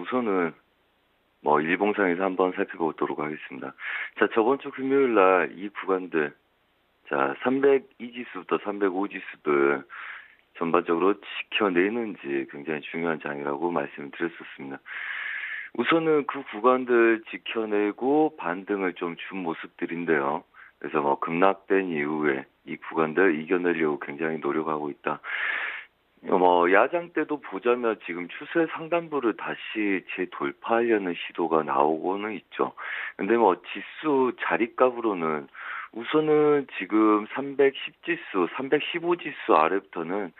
우선은 뭐 일봉상에서 한번 살펴보도록 하겠습니다. 자, 저번 주 금요일 날 이 구간들 자, 302지수부터 305지수들 전반적으로 지켜내는지 굉장히 중요한 장이라고 말씀을 드렸었습니다. 우선은 그 구간들 지켜내고 반등을 좀 준 모습들인데요. 그래서 뭐 급락된 이후에 이 구간들 이겨내려고 굉장히 노력하고 있다. 뭐 야장 때도 보자면 지금 추세 상단부를 다시 재돌파하려는 시도가 나오고는 있죠. 근데 뭐 지수 자리값으로는 우선은 지금 310지수, 315지수 아래부터는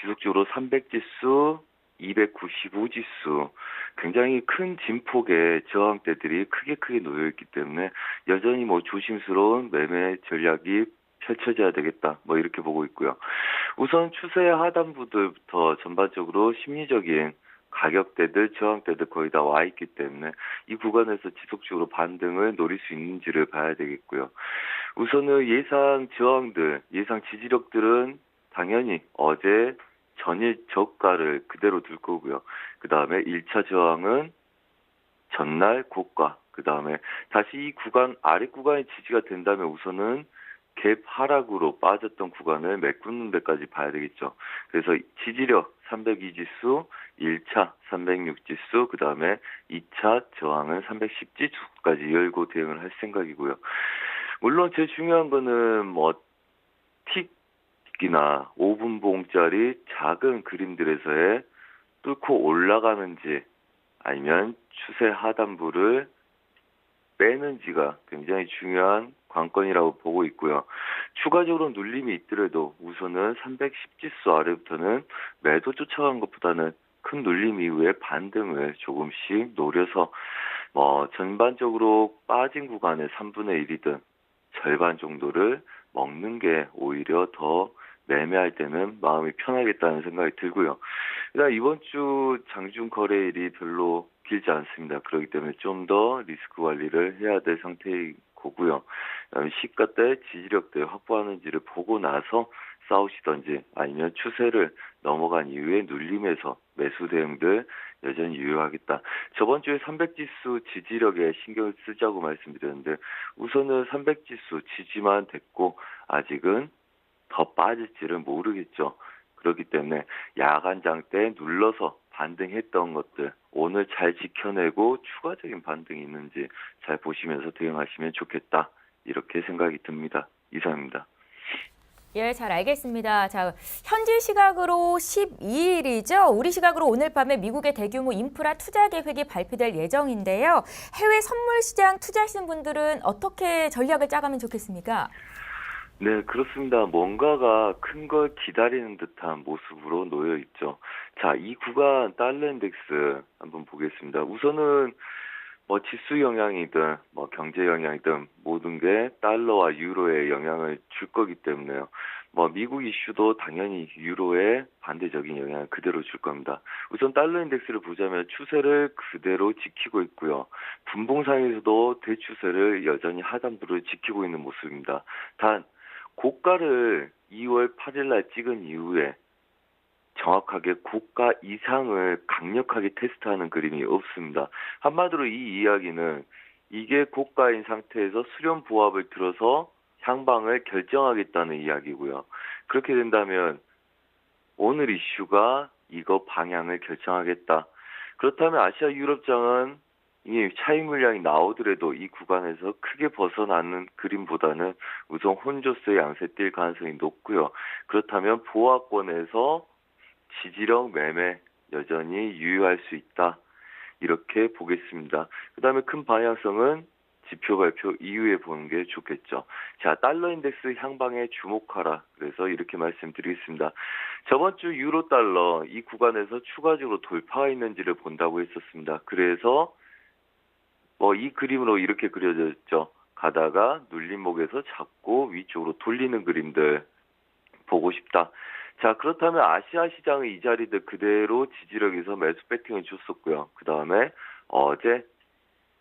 지속적으로 300지수, 295지수 굉장히 큰 진폭의 저항대들이 크게 크게 놓여 있기 때문에 여전히 뭐 조심스러운 매매 전략이 펼쳐져야 되겠다. 뭐 이렇게 보고 있고요. 우선 추세 하단부들부터 전반적으로 심리적인 가격대들, 저항대들 거의 다 와 있기 때문에 이 구간에서 지속적으로 반등을 노릴 수 있는지를 봐야 되겠고요. 우선은 예상 저항들, 예상 지지력들은 당연히 어제 전일 저가를 그대로 둘 거고요. 그 다음에 1차 저항은 전날 고가, 그 다음에 다시 이 구간, 아래 구간이 지지가 된다면 우선은 갭 하락으로 빠졌던 구간을 메꾸는 데까지 봐야 되겠죠. 그래서 지지력 302지수, 1차 306지수, 그 다음에 2차 저항은 310지수까지 열고 대응을 할 생각이고요. 물론 제일 중요한 거는 뭐 틱이나 5분 봉짜리 작은 그림들에서의 뚫고 올라가는지 아니면 추세 하단부를 빼는지가 굉장히 중요한 관건이라고 보고 있고요. 추가적으로 눌림이 있더라도 우선은 310지수 아래부터는 매도 쫓아간 것보다는 큰 눌림 이후에 반등을 조금씩 노려서 뭐 전반적으로 빠진 구간의 3분의 1이든 절반 정도를 먹는 게 오히려 더 매매할 때는 마음이 편하겠다는 생각이 들고요. 그다음 이번 주 장중 거래일이 별로 길지 않습니다. 그렇기 때문에 좀 더 리스크 관리를 해야 될 상태 그다음에 시가 때 지지력대 확보하는지를 보고 나서 싸우시던지 아니면 추세를 넘어간 이후에 눌림에서 매수 대응들 여전히 유효하겠다. 저번 주에 300지수 지지력에 신경을 쓰자고 말씀드렸는데 우선은 300지수 지지만 됐고 아직은 더 빠질지를 모르겠죠. 그렇기 때문에 야간장 때 눌러서 반등했던 것들 오늘 잘 지켜내고 추가적인 반등이 있는지 잘 보시면서 대응하시면 좋겠다. 이렇게 생각이 듭니다. 이상입니다. 예, 잘 알겠습니다. 자, 현지 시각으로 12일이죠. 우리 시각으로 오늘 밤에 미국의 대규모 인프라 투자 계획이 발표될 예정인데요. 해외 선물 시장 투자하시는 분들은 어떻게 전략을 짜가면 좋겠습니까? 네, 그렇습니다. 뭔가가 큰 걸 기다리는 듯한 모습으로 놓여 있죠. 자, 이 구간 달러 인덱스 한번 보겠습니다. 우선은 뭐 지수 영향이든 뭐 경제 영향이든 모든 게 달러와 유로에 영향을 줄 거기 때문에요. 뭐 미국 이슈도 당연히 유로에 반대적인 영향을 그대로 줄 겁니다. 우선 달러 인덱스를 보자면 추세를 그대로 지키고 있고요. 분봉상에서도 대추세를 여전히 하단부를 지키고 있는 모습입니다. 단 고가를 2월 8일 날 찍은 이후에 정확하게 고가 이상을 강력하게 테스트하는 그림이 없습니다. 한마디로 이 이야기는 이게 고가인 상태에서 수렴 부합을 들어서 향방을 결정하겠다는 이야기고요. 그렇게 된다면 오늘 이슈가 이거 방향을 결정하겠다. 그렇다면 아시아 유럽장은 이 차익 물량이 나오더라도 이 구간에서 크게 벗어나는 그림보다는 우선 혼조세 양세 뛸 가능성이 높고요. 그렇다면 보합권에서 지지력 매매 여전히 유효할 수 있다. 이렇게 보겠습니다. 그 다음에 큰 방향성은 지표 발표 이후에 보는 게 좋겠죠. 자, 달러 인덱스 향방에 주목하라. 그래서 이렇게 말씀드리겠습니다. 저번 주 유로 달러 이 구간에서 추가적으로 돌파가 있는지를 본다고 했었습니다. 그래서 뭐 이 그림으로 이렇게 그려졌죠. 가다가 눌림목에서 잡고 위쪽으로 돌리는 그림들 보고 싶다. 자, 그렇다면 아시아 시장의 이 자리들 그대로 지지력에서 매수 배팅을 줬었고요. 그 다음에 어제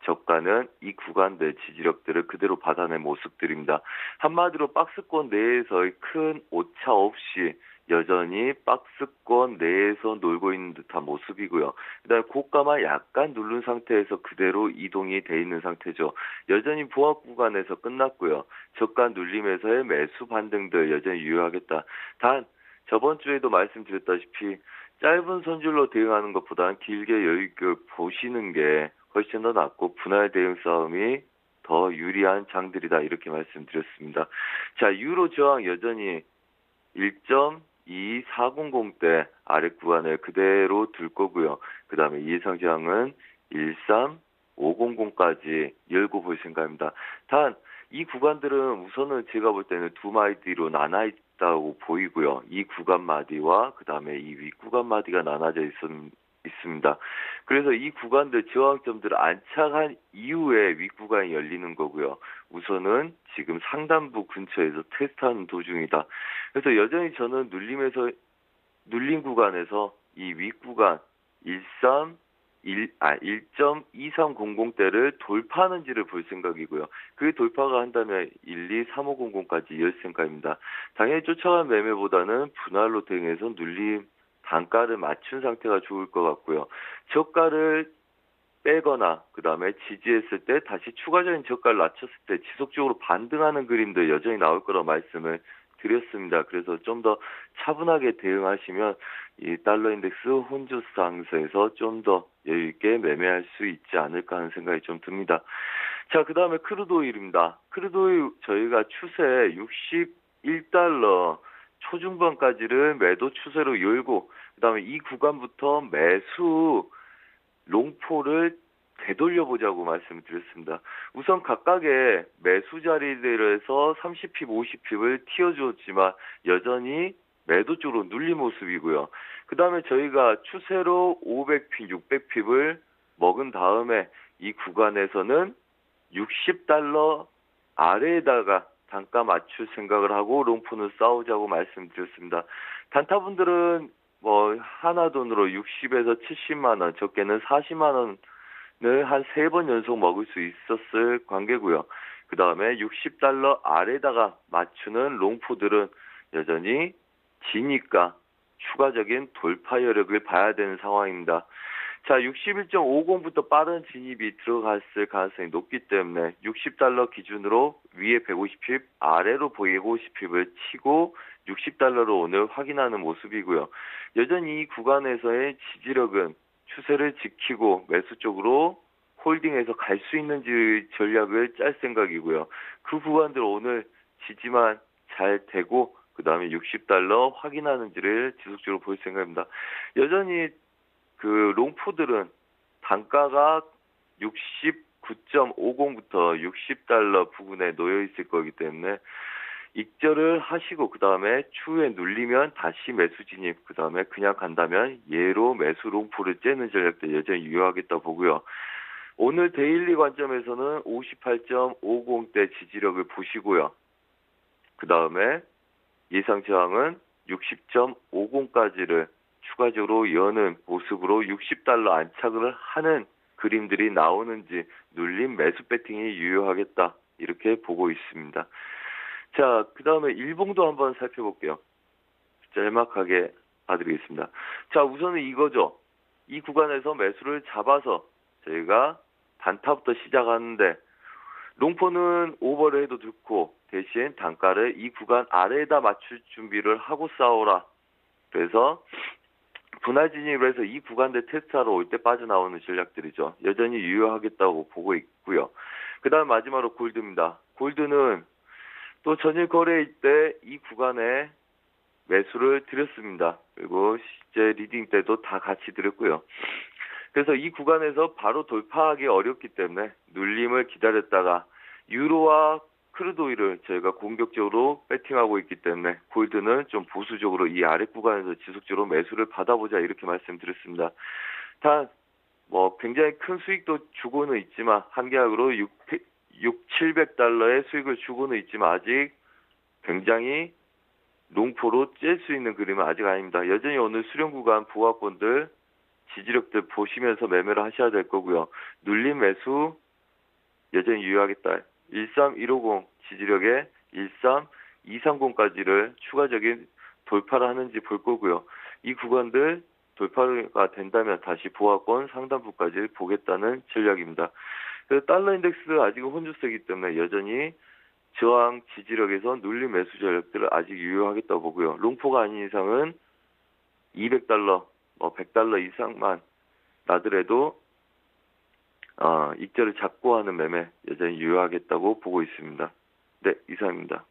저가는 이 구간들 지지력들을 그대로 받아낸 모습들입니다. 한마디로 박스권 내에서의 큰 오차 없이 여전히 박스권 내에서 놀고 있는 듯한 모습이고요. 그다음에 고가만 약간 누른 상태에서 그대로 이동이 돼 있는 상태죠. 여전히 보합 구간에서 끝났고요. 저가 눌림에서의 매수 반등들 여전히 유효하겠다. 단 저번 주에도 말씀드렸다시피 짧은 손질로 대응하는 것보다는 길게 여유 있게 보시는 게 훨씬 더 낫고 분할 대응 싸움이 더 유리한 장들이다 이렇게 말씀드렸습니다. 자 유로 저항 여전히 1.2400대 아래 구간을 그대로 둘 거고요. 그 다음에 예상 저항은 13500까지 열고 볼 생각입니다. 단 이 구간들은 우선은 제가 볼 때는 두 마디로 나눠 있다고 보이고요. 이 구간 마디와 그 다음에 이 윗구간 마디가 나눠져 있, 있습니다. 그래서 이 구간들 저항점들을 안착한 이후에 윗구간이 열리는 거고요. 우선은 지금 상단부 근처에서 테스트하는 도중이다. 그래서 여전히 저는 눌림에서 눌림 구간에서 이 윗구간 13 1, 아, 1.2300대를 돌파하는지를 볼 생각이고요. 그 돌파가 한다면 123500까지 열 생각입니다. 당연히 쫓아간 매매보다는 분할로 대응해서 눌림 단가를 맞춘 상태가 좋을 것 같고요. 저가를 빼거나 그 다음에 지지했을 때 다시 추가적인 저가를 낮췄을 때 지속적으로 반등하는 그림도 여전히 나올 거라 말씀을 드렸습니다. 그래서 좀 더 차분하게 대응하시면 이 달러 인덱스 혼주 상승에서 좀 더 여유 있게 매매할 수 있지 않을까 하는 생각이 좀 듭니다. 자, 그 다음에 크루드 오일입니다. 크루드 오일 저희가 추세 61달러 초중반까지를 매도 추세로 열고 그 다음에 이 구간부터 매수 롱포를 되돌려 보자고 말씀드렸습니다. 우선 각각의 매수 자리들에서 30핍, 50핍을 튀어주었지만 여전히 매도 쪽으로 눌린 모습이고요. 그 다음에 저희가 추세로 500핍, 600핍을 먹은 다음에 이 구간에서는 60달러 아래에다가 단가 맞출 생각을 하고 롱폰을 싸우자고 말씀드렸습니다. 단타분들은 뭐 하나 돈으로 60에서 70만 원, 적게는 40만 원 을한세 번 연속 먹을 수 있었을 관계고요. 그 다음에 60달러 아래다가 맞추는 롱포들은 여전히 지니까 추가적인 돌파 여력을 봐야 되는 상황입니다. 자, 61.50부터 빠른 진입이 들어갔을 가능성이 높기 때문에 60달러 기준으로 위에 150핍, 아래로 150핍을 치고 60달러로 오늘 확인하는 모습이고요. 여전히 이 구간에서의 지지력은 추세를 지키고 매수 쪽으로 홀딩해서 갈 수 있는지 전략을 짤 생각이고요. 그 구간들 오늘 지지만 잘 되고 그 다음에 60달러 확인하는지를 지속적으로 볼 생각입니다. 여전히 그 롱푸들은 단가가 69.50부터 60달러 부근에 놓여 있을 거기 때문에 익절을 하시고 그 다음에 추후에 눌리면 다시 매수 진입 그 다음에 그냥 간다면 예로 매수 롱포를 째는 전략도 여전히 유효하겠다 보고요. 오늘 데일리 관점에서는 58.50대 지지력을 보시고요. 그 다음에 예상 저항은 60.50까지를 추가적으로 여는 모습으로 60달러 안착을 하는 그림들이 나오는지 눌림 매수 배팅이 유효하겠다 이렇게 보고 있습니다. 자, 그 다음에 일봉도 한번 살펴볼게요. 짤막하게 봐드리겠습니다. 자, 우선은 이거죠. 이 구간에서 매수를 잡아서 저희가 단타부터 시작하는데 롱포는 오버를 해도 좋고 대신 단가를 이 구간 아래에다 맞출 준비를 하고 싸워라. 그래서 분할 진입을 해서 이 구간대 테스트하러 올 때 빠져나오는 전략들이죠. 여전히 유효하겠다고 보고 있고요. 그 다음 마지막으로 골드입니다. 골드는 또 전일 거래일 때 이 구간에 매수를 드렸습니다. 그리고 실제 리딩 때도 다 같이 드렸고요. 그래서 이 구간에서 바로 돌파하기 어렵기 때문에 눌림을 기다렸다가 유로와 오일을 저희가 공격적으로 배팅하고 있기 때문에 골드는 좀 보수적으로 이 아래 구간에서 지속적으로 매수를 받아보자 이렇게 말씀드렸습니다. 단, 뭐 굉장히 큰 수익도 주고는 있지만 한 계약으로 6, 6 700달러의 수익을 주고는 있지만 아직 굉장히 롱포로 찔 수 있는 그림은 아직 아닙니다. 여전히 오늘 수령 구간 부합본들 지지력들 보시면서 매매를 하셔야 될 거고요. 눌림 매수 여전히 유효하겠다. 13150 지지력에 13230까지를 추가적인 돌파를 하는지 볼 거고요. 이 구간들 돌파가 된다면 다시 보합권 상단부까지 보겠다는 전략입니다. 그 달러 인덱스 아직은 혼조세이기 때문에 여전히 저항 지지력에서 눌림 매수 전략들을 아직 유효하겠다고 보고요. 롱포가 아닌 이상은 200달러, 뭐 100달러 이상만 나더라도 어, 익절을 잡고 하는 매매 여전히 유효하겠다고 보고 있습니다. 네, 이상입니다.